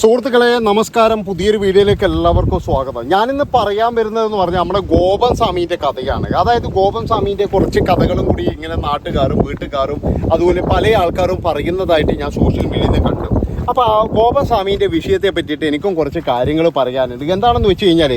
സുഹൃത്തുക്കളെ നമസ്കാരം. പുതിയൊരു വീഡിയോയിലേക്ക് എല്ലാവർക്കും സ്വാഗതം. ഞാനിന്ന് പറയാൻ വരുന്നത് എന്ന് പറഞ്ഞാൽ നമ്മുടെ ഗോപൻ സ്വാമീന്റെ കഥയാണ്. അതായത് ഗോപൻ സ്വാമീന്റെ കുറച്ച് കഥകളും കൂടി ഇങ്ങനെ നാട്ടുകാരും വീട്ടുകാരും അതുപോലെ പല ആൾക്കാരും പറയുന്നതായിട്ട് ഞാൻ സോഷ്യൽ മീഡിയയിൽ കണ്ടു. അപ്പോൾ ഗോപൻ സ്വാമീന്റെ വിഷയത്തെ പറ്റിയിട്ട് എനിക്കും കുറച്ച് കാര്യങ്ങൾ പറയാനുണ്ട്. എന്താണെന്ന് വെച്ച് കഴിഞ്ഞാൽ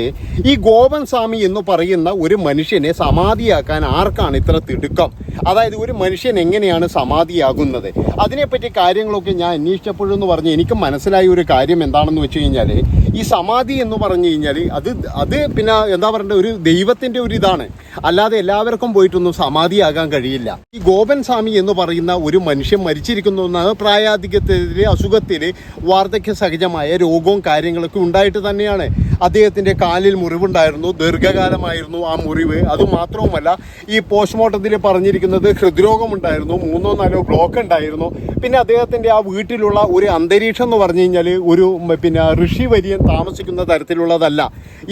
ഈ ഗോപൻ സ്വാമി എന്ന് പറയുന്ന ഒരു മനുഷ്യനെ സമാധിയാക്കാൻ ആർക്കാണ് ഇത്ര തിടുക്കം? അതായത് ഒരു മനുഷ്യൻ എങ്ങനെയാണ് സമാധിയാകുന്നത്? അതിനെപ്പറ്റി കാര്യങ്ങളൊക്കെ ഞാൻ അന്വേഷിച്ചപ്പോഴെന്ന് പറഞ്ഞ് എനിക്ക് മനസ്സിലായ ഒരു കാര്യം എന്താണെന്ന് വെച്ച് കഴിഞ്ഞാൽ ഈ സമാധി എന്ന് പറഞ്ഞു കഴിഞ്ഞാൽ അത് അത് പിന്നെ എന്താ പറയണ്ടത് ഒരു ദൈവത്തിന്റെ ഒരു ഇതാണ്. അല്ലാതെ എല്ലാവർക്കും പോയിട്ടൊന്നും സമാധിയാകാൻ കഴിയില്ല. ഈ ഗോപൻ സ്വാമി എന്ന് പറയുന്ന ഒരു മനുഷ്യൻ മരിച്ചിരിക്കുന്നു എന്നാണ് പ്രായാധിക്യത്തിൽ വാർദ്ധക്യ സഹജമായ രോഗവും കാര്യങ്ങളൊക്കെ ഉണ്ടായിട്ട് തന്നെയാണ്. അദ്ദേഹത്തിന്റെ കാലിൽ മുറിവുണ്ടായിരുന്നു ദീർഘകാലമായിരുന്നു ആ മുറിവ്. അതുമാത്രവുമല്ല ഈ പോസ്റ്റ്മോർട്ടത്തിൽ പറഞ്ഞിരിക്കുന്നത് ഹൃദ്രോഗമുണ്ടായിരുന്നു മൂന്നോ നാലോ ബ്ലോക്ക് ഉണ്ടായിരുന്നു പിന്നെ അദ്ദേഹത്തിന്റെ ആ വീട്ടിലുള്ള ഒരു അന്തരീക്ഷം എന്ന് പറഞ്ഞു കഴിഞ്ഞാൽ ഒരു പിന്നെ ഋഷി വര്യൻ താമസിക്കുന്ന തരത്തിലുള്ളതല്ല.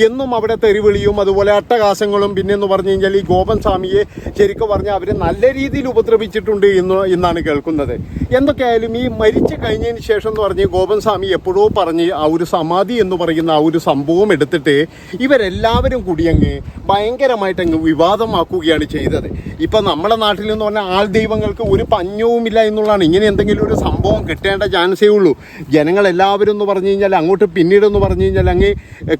എന്നും അവിടെ തെരുവിളിയും അതുപോലെ അട്ടകാശങ്ങളും പിന്നെ എന്ന് പറഞ്ഞു കഴിഞ്ഞാൽ ഈ ഗോപൻ സ്വാമിയെ ശരിക്കും പറഞ്ഞാൽ അവർ നല്ല രീതിയിൽ ഉപദ്രവിച്ചിട്ടുണ്ട് എന്ന് എന്നാണ് കേൾക്കുന്നത്. എന്തൊക്കെയായാലും ഈ മരിച്ചു കഴിഞ്ഞതിന് ശേഷം എന്ന് പറഞ്ഞ് ഗോപൻ സ്വാമി എപ്പോഴോ പറഞ്ഞ് ആ ഒരു സമാധി എന്ന് പറയുന്ന ആ ഒരു സംഭവം എടുത്തിട്ട് ഇവരെല്ലാവരും കൂടി അങ്ങ് ഭയങ്കരമായിട്ട് അങ്ങ് വിവാദമാക്കുകയാണ് ചെയ്തത്. ഇപ്പം നമ്മുടെ നാട്ടിൽ എന്ന് പറഞ്ഞാൽ ആൾ ദൈവങ്ങൾക്ക് ഒരു പഞ്ഞവുമില്ല എന്നുള്ളതാണ്. ഇങ്ങനെ എന്തെങ്കിലും ഒരു സംഭവം കിട്ടേണ്ട ചാൻസേ ഉള്ളൂ. ജനങ്ങളെല്ലാവരും എന്ന് പറഞ്ഞു കഴിഞ്ഞാൽ അങ്ങോട്ട് പിന്നീട് എന്ന് പറഞ്ഞു കഴിഞ്ഞാൽ അങ്ങ്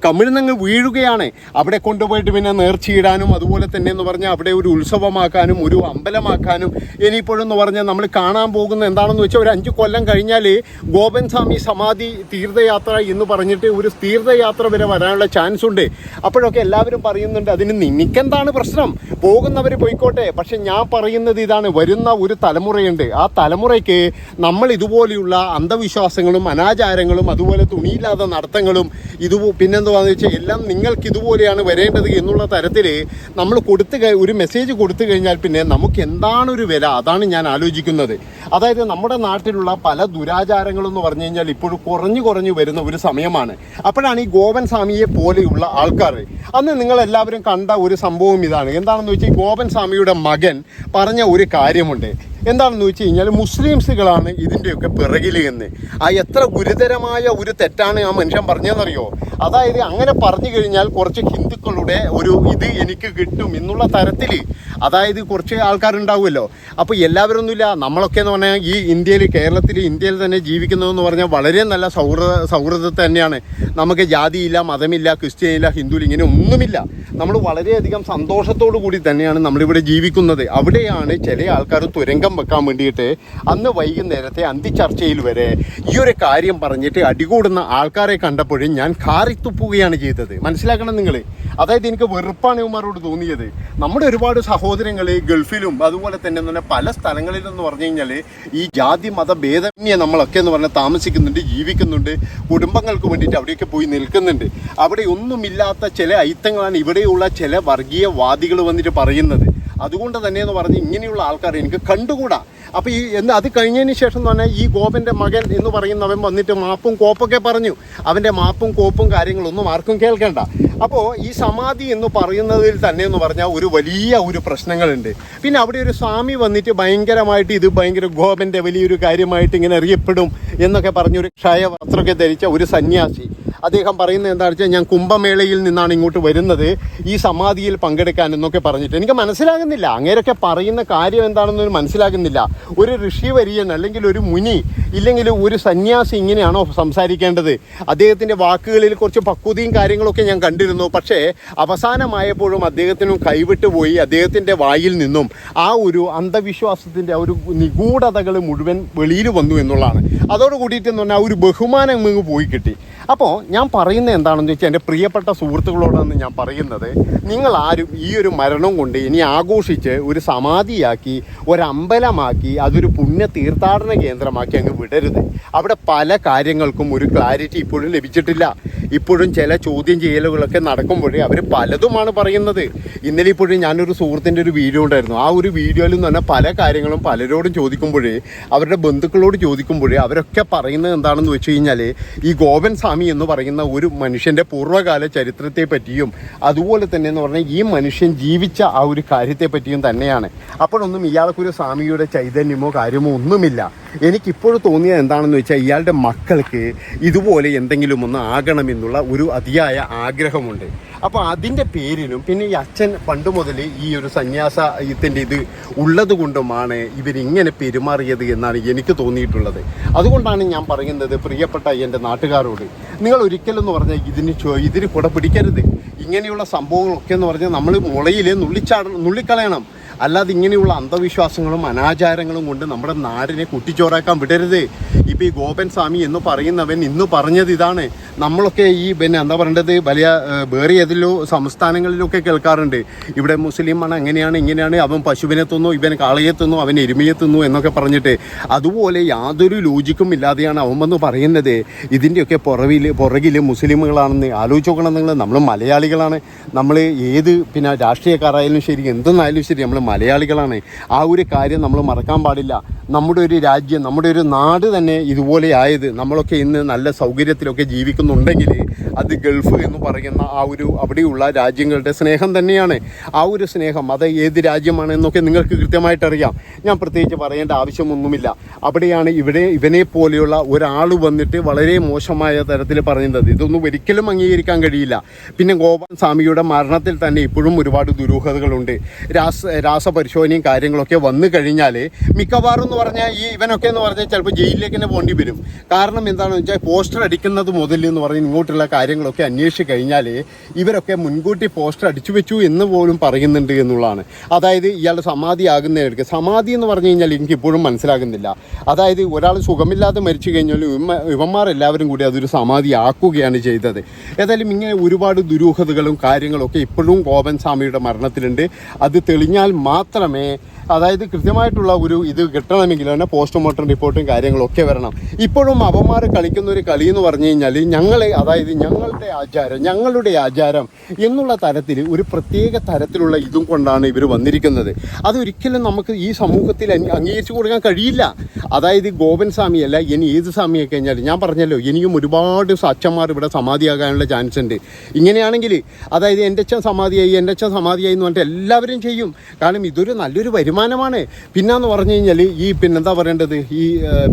കമിഴ്ന്നങ്ങ് വീഴുകയാണ്. അവിടെ കൊണ്ടുപോയിട്ട് പിന്നെ നേർച്ചയിടാനും അതുപോലെ തന്നെ എന്ന് പറഞ്ഞാൽ അവിടെ ഒരു ഉത്സവമാക്കാനും ഒരു അമ്പലമാക്കാനും ഇനിയിപ്പോഴെന്ന് പറഞ്ഞാൽ നമ്മൾ കാണാൻ പോകുന്ന എന്താണെന്ന് വെച്ചാൽ ഒരു അഞ്ച് കൊല്ലം കഴിഞ്ഞാൽ ഗോപൻ സ്വാമി സമാധി തീർത്ഥയാത്ര എന്ന് പറഞ്ഞിട്ട് ഒരു തീർത്ഥയാത്ര വരെ വരാനുള്ള ചാൻസ് ഉണ്ട്. അപ്പോഴൊക്കെ എല്ലാവരും പറയുന്നുണ്ട് അതിന് നിനക്കെന്താണ് പ്രശ്നം? പോകുന്നവർ പോയിക്കോട്ടെ. പക്ഷെ ഞാൻ പറയുന്നത് ഇതാണ്. വരുന്ന ഒരു തലമുറയുണ്ട്. ആ തലമുറയ്ക്ക് നമ്മൾ ഇതുപോലെയുള്ള അന്ധവിശ്വാസങ്ങളും അനാചാരങ്ങളും അതുപോലെ തുണിയില്ലാത്ത നടത്തങ്ങളും ഇത് പിന്നെന്തുവാന്ന് വെച്ചാൽ എല്ലാം നിങ്ങൾക്ക് ഇതുപോലെയാണ് വരേണ്ടത് എന്നുള്ള തരത്തിൽ നമ്മൾ കൊടുത്തു ഒരു മെസ്സേജ് കൊടുത്തു കഴിഞ്ഞാൽ പിന്നെ നമുക്ക് എന്താണ് ഒരു വില? അതാണ് ഞാൻ ആലോചിക്കുന്നത്. അതായത് നമ്മുടെ നാട്ടിലുള്ള പല ദുരാചാരങ്ങളും എന്ന് പറഞ്ഞു കഴിഞ്ഞാൽ ഇപ്പോഴും കുറഞ്ഞു കുറഞ്ഞു വരുന്ന ഒരു സമയമാണ്. അപ്പോഴാണ് ഈ ഗോപൻ സ്വാമിയെ പോലെയുള്ള ആൾക്കാർ. അന്ന് നിങ്ങൾ എല്ലാവരും കണ്ട ഒരു സംഭവം ഇതാണ്. എന്താണെന്ന് വെച്ചാൽ ഗോപൻ സ്വാമിയുടെ മകൻ പറഞ്ഞ ഒരു കാര്യമുണ്ട്. എന്താണെന്ന് വെച്ച് കഴിഞ്ഞാൽ മുസ്ലിംസുകളാണ് ഇതിന്റെയൊക്കെ പിറകിൽ എന്ന് ആ എത്ര ഗുരുതരമായ ഒരു തെറ്റാണ് ആ മനുഷ്യൻ പറഞ്ഞതെന്നറിയോ? അതായത് അങ്ങനെ പറഞ്ഞു കഴിഞ്ഞാൽ കുറച്ച് ഹിന്ദുക്കളുടെ ഒരു ഇത് എനിക്ക് കിട്ടും എന്നുള്ള തരത്തിൽ അതായത് കുറച്ച് ആൾക്കാരുണ്ടാവുമല്ലോ. അപ്പോൾ എല്ലാവരൊന്നുമില്ല. നമ്മളൊക്കെ എന്ന് പറഞ്ഞാൽ ഈ ഇന്ത്യയിൽ കേരളത്തിൽ ഇന്ത്യയിൽ തന്നെ ജീവിക്കുന്നതെന്ന് പറഞ്ഞാൽ വളരെ നല്ല സൗഹൃദ സൗഹൃദത്തെ തന്നെയാണ്. നമുക്ക് ജാതിയില്ല മതമില്ല ക്രിസ്ത്യൻ ഇല്ല ഹിന്ദു ഇങ്ങനെ ഒന്നുമില്ല. നമ്മൾ വളരെയധികം സന്തോഷത്തോടു കൂടി തന്നെയാണ് നമ്മളിവിടെ ജീവിക്കുന്നത്. അവിടെയാണ് ചില ആൾക്കാർ തുരങ്കം വെക്കാൻ വേണ്ടിയിട്ട് അന്ന് വൈകുന്നേരത്തെ അന്തിച്ചർച്ചയിൽ വരെ ഈ ഒരു കാര്യം പറഞ്ഞിട്ട് അടികൂടുന്ന ആൾക്കാരെ കണ്ടപ്പോഴും ഞാൻ കാറിത്തുപ്പുകയാണ് ചെയ്തത്. മനസ്സിലാക്കണം നിങ്ങൾ. അതായത് എനിക്ക് വെറുപ്പാണ് ഇവന്മാരോട് തോന്നിയത്. നമ്മുടെ ഒരുപാട് സഹോദരങ്ങൾ ഗൾഫിലും അതുപോലെ തന്നെ തന്നെ പല സ്ഥലങ്ങളിലെന്ന് പറഞ്ഞു കഴിഞ്ഞാൽ ഈ ജാതി മത ഭേദമന്യേ നമ്മളൊക്കെ എന്ന് പറഞ്ഞാൽ താമസിക്കുന്നുണ്ട് ജീവിക്കുന്നുണ്ട് കുടുംബങ്ങൾക്ക് വേണ്ടിയിട്ട് അവിടെയൊക്കെ പോയി നിൽക്കുന്നുണ്ട്. അവിടെ ഒന്നുമില്ലാത്ത ചില ഐത്തങ്ങളാണ് ഇവിടെയുള്ള ചില വർഗീയവാദികൾ വന്നിട്ട് പറയുന്നത്. അതുകൊണ്ട് തന്നെ എന്ന് പറഞ്ഞ് ഇങ്ങനെയുള്ള ആൾക്കാർ എനിക്ക് കണ്ടുകൂടാ. അപ്പോൾ ഈ എന്ന് അത് കഴിഞ്ഞതിന് ശേഷം എന്ന് പറഞ്ഞാൽ ഈ ഗോപന്റെ മകൻ എന്ന് പറയുന്നവൻ വന്നിട്ട് മാപ്പും കോപ്പൊക്കെ പറഞ്ഞു. അവന്റെ മാപ്പും കോപ്പും കാര്യങ്ങളൊന്നും ആർക്കും കേൾക്കേണ്ട. അപ്പോൾ ഈ സമാധി എന്ന് പറയുന്നതിൽ തന്നെ എന്ന് പറഞ്ഞാൽ ഒരു വലിയ ഒരു പ്രശ്നങ്ങളുണ്ട്. പിന്നെ അവിടെ ഒരു സ്വാമി വന്നിട്ട് ഭയങ്കരമായിട്ട് ഇത് ഭയങ്കര ഗോപന്റെ വലിയൊരു കാര്യമായിട്ട് ഇങ്ങനെ അറിയപ്പെടും എന്നൊക്കെ പറഞ്ഞൊരു ക്ഷയ വസ്ത്രമൊക്കെ ധരിച്ച ഒരു സന്യാസി. അദ്ദേഹം പറയുന്നത് എന്താണെന്ന് വെച്ചാൽ ഞാൻ കുംഭമേളയിൽ നിന്നാണ് ഇങ്ങോട്ട് വരുന്നത്. ഈ സമാധിയിൽ പങ്കെടുക്കാൻ എന്നൊക്കെ പറഞ്ഞിട്ട്. എനിക്ക് മനസ്സിലാകുന്നില്ല. അങ്ങേരൊക്കെ പറയുന്ന കാര്യം എന്താണെന്ന് മനസ്സിലാകുന്നില്ല. ഒരു ഋഷി വര്യൻ അല്ലെങ്കിൽ ഒരു മുനി ഇല്ലെങ്കിൽ ഒരു സന്യാസി ഇങ്ങനെയാണോ സംസാരിക്കേണ്ടത്? അദ്ദേഹത്തിന്റെ വാക്കുകളിൽ കുറച്ച് പക്വതയും കാര്യങ്ങളൊക്കെ ഞാൻ കണ്ടിരുന്നു. പക്ഷേ അവസാനമായപ്പോഴും അദ്ദേഹത്തിനും കൈവിട്ടു പോയി അദ്ദേഹത്തിന്റെ വായിൽ നിന്നും. ആ ഒരു അന്ധവിശ്വാസത്തിന്റെ ആ ഒരു നിഗൂഢതകൾ മുഴുവൻ വെളിയിൽ വന്നു എന്നുള്ളതാണ്. അതോട് കൂടിയിട്ട് എന്ന് പറഞ്ഞാൽ ആ ഒരു ബഹുമാനം അങ്ങ് പോയി കിട്ടി. അപ്പോൾ ഞാൻ പറയുന്നത് എന്താണെന്ന് വെച്ചാൽ എന്റെ പ്രിയപ്പെട്ട സുഹൃത്തുക്കളോടാണ് ഞാൻ പറയുന്നത്. നിങ്ങൾ ആരും ഈ ഒരു മരണം കൊണ്ട് ഇനി ആഘോഷിച്ച് ഒരു സമാധിയാക്കി ഒരമ്പലമാക്കി അതൊരു പുണ്യ തീർത്ഥാടന കേന്ദ്രമാക്കി അങ്ങ് വിടരുത്. അവിടെ പല കാര്യങ്ങൾക്കും ഒരു ക്ലാരിറ്റി ഇപ്പോഴും ലഭിച്ചിട്ടില്ല. ഇപ്പോഴും ചില ചോദ്യം ചെയ്യലുകളൊക്കെ നടക്കുമ്പോഴേ അവർ പലതുമാണ് പറയുന്നത്. ഇന്നലെ ഇപ്പോഴും ഞാനൊരു സുഹൃത്തിന്റെ ഒരു വീഡിയോ ഉണ്ടായിരുന്നു. ആ ഒരു വീഡിയോയിൽ നിന്ന് പറഞ്ഞാൽ പല കാര്യങ്ങളും പലരോടും ചോദിക്കുമ്പോഴേ അവരുടെ ബന്ധുക്കളോട് ചോദിക്കുമ്പോഴേ അവരൊക്കെ പറയുന്നത് എന്താണെന്ന് വെച്ച് കഴിഞ്ഞാൽ ഈ ഗോപൻ സ്വാമി എന്ന് പറയുന്ന ഒരു മനുഷ്യന്റെ പൂർവകാല ചരിത്രത്തെ പറ്റിയും അതുപോലെ തന്നെ എന്ന് പറഞ്ഞാൽ ഈ മനുഷ്യൻ ജീവിച്ച ആ ഒരു കാര്യത്തെ പറ്റിയും തന്നെയാണ്. അപ്പോഴൊന്നും ഇയാൾക്കൊരു സ്വാമിയുടെ ചൈതന്യമോ കാര്യമോ ഒന്നുമില്ല. എനിക്കിപ്പോഴും തോന്നിയത് എന്താണെന്ന് വെച്ചാൽ ഇയാളുടെ മക്കൾക്ക് ഇതുപോലെ എന്തെങ്കിലും ഒന്ന് ആകണമെന്നുള്ള ഒരു അതിയായ ആഗ്രഹമുണ്ട്. അപ്പോൾ അതിന്റെ പേരിലും പിന്നെ ഈ അച്ഛൻ പണ്ട് മുതൽ ഈ ഒരു സന്യാസത്തിന്റെ ഇത് ഉള്ളത് കൊണ്ടുമാണ് ഇവരിങ്ങനെ പെരുമാറിയത് എന്നാണ് എനിക്ക് തോന്നിയിട്ടുള്ളത്. അതുകൊണ്ടാണ് ഞാൻ പറയുന്നത് പ്രിയപ്പെട്ട എന്റെ നാട്ടുകാരോട് നിങ്ങൾ ഒരിക്കലും എന്ന് പറഞ്ഞാൽ ഇതിന് ഇതിന് കുട പിടിക്കരുത്. ഇങ്ങനെയുള്ള സംഭവങ്ങളൊക്കെ എന്ന് പറഞ്ഞാൽ നമ്മൾ മുളയിൽ നുള്ളിച്ചാട നുള്ളിക്കളയണം. അല്ലാതെ ഇങ്ങനെയുള്ള അന്ധവിശ്വാസങ്ങളും അനാചാരങ്ങളും കൊണ്ട് നമ്മുടെ നാടിനെ കുട്ടിച്ചോറാക്കാൻ വിടരുത്. ഇപ്പം ഈ ഗോപൻ സ്വാമി എന്ന് പറയുന്നവൻ ഇന്ന് പറഞ്ഞത് ഇതാണ്. നമ്മളൊക്കെ ഈ പിന്നെ എന്താ പറയേണ്ടത്? വലിയ വേറെ ഏതിലോ സംസ്ഥാനങ്ങളിലൊക്കെ കേൾക്കാറുണ്ട്. ഇവിടെ മുസ്ലിമാണ് എങ്ങനെയാണ് ഇങ്ങനെയാണ്. അവൻ പശുവിനെ തിന്നു ഇവൻ കാളയെ തിന്നു അവൻ എരുമയെ തിന്നു എന്നൊക്കെ പറഞ്ഞിട്ട്. അതുപോലെ യാതൊരു ലോജിക്കും ഇല്ലാതെയാണ് അവൻ വന്ന് പറയുന്നത്. ഇതിന്റെയൊക്കെ പുറവിൽ പുറകിൽ മുസ്ലിമുകളാണെന്ന് ആലോചിച്ച് നോക്കണം നിങ്ങൾ നമ്മൾ മലയാളികളാണ്. നമ്മൾ ഏത് പിന്നെ രാഷ്ട്രീയക്കാരായാലും ശരി എന്തെന്നായാലും ശരി നമ്മൾ മലയാളികളാണ്. ആ ഒരു കാര്യം നമ്മൾ മറക്കാൻ പാടില്ല. നമ്മുടെ ഒരു രാജ്യം നമ്മുടെ ഒരു നാട് തന്നെ ഇതുപോലെ ആയത് നമ്മളൊക്കെ ഇന്ന് നല്ല സൗകര്യത്തിലൊക്കെ ജീവിക്കുന്നുണ്ടെങ്കിൽ അത് ഗൾഫ് എന്ന് പറയുന്ന ആ ഒരു അവിടെയുള്ള രാജ്യങ്ങളുടെ സ്നേഹം തന്നെയാണ്. ആ ഒരു സ്നേഹം അത് ഏത് രാജ്യമാണെന്നൊക്കെ നിങ്ങൾക്ക് കൃത്യമായിട്ട് അറിയാം ഞാൻ പ്രത്യേകിച്ച് പറയേണ്ട ആവശ്യമൊന്നുമില്ല. അവിടെയാണ് ഇവിടെ ഇവനെ പോലെയുള്ള ഒരാൾ വന്നിട്ട് വളരെ മോശമായ തരത്തിൽ പറയുന്നത് ഇതൊന്നും ഒരിക്കലും അംഗീകരിക്കാൻ കഴിയില്ല. പിന്നെ ഗോപാൽ സ്വാമിയുടെ മരണത്തിൽ തന്നെ ഇപ്പോഴും ഒരുപാട് ദുരൂഹതകളുണ്ട്. രാസ രാസപരിശോധനയും കാര്യങ്ങളൊക്കെ വന്നു കഴിഞ്ഞാൽ മിക്കവാറും എന്ന് പറഞ്ഞാൽ ഈ ഇവനൊക്കെ എന്ന് പറഞ്ഞാൽ ചിലപ്പോൾ ജയിലിലേക്ക് തന്നെ പോകേണ്ടി വരും. കാരണം എന്താണെന്ന് വെച്ചാൽ പോസ്റ്റർ അടിക്കുന്നത് മുതൽ എന്ന് പറഞ്ഞ് ഇങ്ങോട്ടുള്ള കാര്യങ്ങളൊക്കെ അന്വേഷിച്ച് കഴിഞ്ഞാൽ ഇവരൊക്കെ മുൻകൂട്ടി പോസ്റ്റർ അടിച്ചു വെച്ചു എന്ന് പോലും പറയുന്നുണ്ട് എന്നുള്ളതാണ്. അതായത് ഇയാളുടെ സമാധി ആകുന്നതിനടുക്ക് സമാധി എന്ന് പറഞ്ഞു കഴിഞ്ഞാൽ എനിക്ക് ഇപ്പോഴും മനസ്സിലാകുന്നില്ല. അതായത് ഒരാൾ സുഖമില്ലാതെ മരിച്ചു കഴിഞ്ഞാൽ ഇവന്മാർ എല്ലാവരും കൂടി അതൊരു സമാധി ആക്കുകയാണ് ചെയ്തത്. ഏതായാലും ഇങ്ങനെ ഒരുപാട് ദുരൂഹതകളും കാര്യങ്ങളൊക്കെ ഇപ്പോഴും ഗോപൻ സ്വാമിയുടെ മരണത്തിലുണ്ട്. അത് തെളിഞ്ഞാൽ mata também. അതായത് കൃത്യമായിട്ടുള്ള ഒരു ഇത് കിട്ടണമെങ്കിൽ തന്നെ പോസ്റ്റ്മോർട്ടം റിപ്പോർട്ടും കാര്യങ്ങളൊക്കെ വരണം. ഇപ്പോഴും അവന്മാർ കളിക്കുന്ന ഒരു കളി എന്ന് പറഞ്ഞു കഴിഞ്ഞാൽ ഞങ്ങളെ അതായത് ഞങ്ങളുടെ ആചാരം ഞങ്ങളുടെ ആചാരം എന്നുള്ള തരത്തിൽ ഒരു പ്രത്യേക തരത്തിലുള്ള ഇതും കൊണ്ടാണ് ഇവർ വന്നിരിക്കുന്നത്. അതൊരിക്കലും നമുക്ക് ഈ സമൂഹത്തിൽ അംഗീ- അംഗീകരിച്ചു കൊടുക്കാൻ കഴിയില്ല. അതായത് ഗോപൻ സ്വാമിയല്ല ഇനി ഏത് സ്വാമിയൊക്കെ കഴിഞ്ഞാൽ ഞാൻ പറഞ്ഞല്ലോ ഇനിയും ഒരുപാട് അച്ഛന്മാർ ഇവിടെ സമാധിയാകാനുള്ള ചാൻസ് ഉണ്ട് ഇങ്ങനെയാണെങ്കിൽ അതായത് എന്റെ അച്ഛൻ സമാധിയായി എന്റെ അച്ഛൻ സമാധിയായി എന്ന് പറഞ്ഞിട്ട് എല്ലാവരും ചെയ്യും. കാരണം ഇതൊരു നല്ലൊരു വരുമാനമാണ് പിന്നെന്ന് പറഞ്ഞു കഴിഞ്ഞാൽ ഈ പിന്നെന്താ പറയേണ്ടത്? ഈ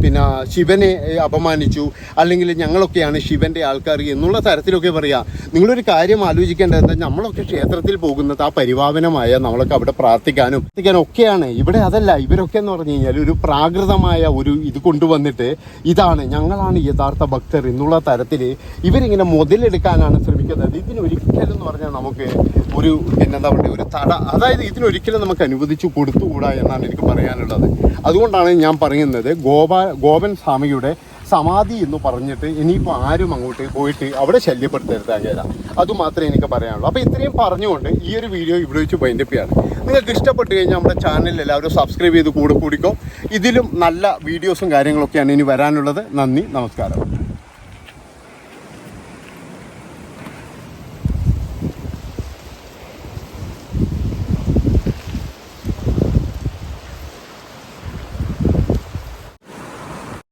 പിന്നെ ശിവനെ അപമാനിച്ചു അല്ലെങ്കിൽ ഞങ്ങളൊക്കെയാണ് ശിവന്റെ ആൾക്കാർ എന്നുള്ള തരത്തിലൊക്കെ പറയാം. നിങ്ങളൊരു കാര്യം ആലോചിക്കേണ്ടത് നമ്മളൊക്കെ ക്ഷേത്രത്തിൽ പോകുന്നത് ആ പരിപാവനമായ നമ്മളൊക്കെ അവിടെ പ്രാർത്ഥിക്കാനും പ്രാർത്ഥിക്കാനും ഒക്കെയാണ്. ഇവിടെ അതല്ല ഇവരൊക്കെ എന്ന് പറഞ്ഞു കഴിഞ്ഞാൽ ഒരു പ്രാകൃതമായ ഒരു ഇത് കൊണ്ടുവന്നിട്ട് ഇതാണ് ഞങ്ങളാണ് യഥാർത്ഥ ഭക്തർ എന്നുള്ള തരത്തിൽ ഇവരിങ്ങനെ മുതലെടുക്കാനാണ് ശ്രമിക്കുന്നത് ഇതിനൊരിക്കലും എന്ന് പറഞ്ഞാൽ നമുക്ക് ഒരു പിന്നെന്താ പറയുക ഒരു തട അതായത് ഇതിനൊരിക്കലും നമുക്ക് അനുവദിച്ചു കൊടുത്തുകൂടാ എന്നാണ് എനിക്ക് പറയാനുള്ളത്. അതുകൊണ്ടാണ് ഞാൻ പറയുന്നത് ഗോപാ ഗോപൻ സ്വാമിയുടെ സമാധി എന്ന് പറഞ്ഞിട്ട് ഇനിയിപ്പോൾ ആരും അങ്ങോട്ട് പോയിട്ട് അവിടെ ശല്യപ്പെടുത്തരുത് അങ്ങേര. അതുമാത്രമേ എനിക്ക് പറയാനുള്ളൂ. അപ്പോൾ ഇത്രയും പറഞ്ഞുകൊണ്ട് ഈ ഒരു വീഡിയോ ഇവിടെ വെച്ച് ബൈൻഡപ്പ് ചെയ്യാണ്. നിങ്ങൾക്ക് ഇഷ്ടപ്പെട്ട് കഴിഞ്ഞാൽ നമ്മുടെ ചാനൽ എല്ലാവരും സബ്സ്ക്രൈബ് ചെയ്ത് കൂടെ കൂടിക്കോ. ഇതിലും നല്ല വീഡിയോസും കാര്യങ്ങളൊക്കെയാണ് ഇനി വരാനുള്ളത്. നന്ദി നമസ്കാരം.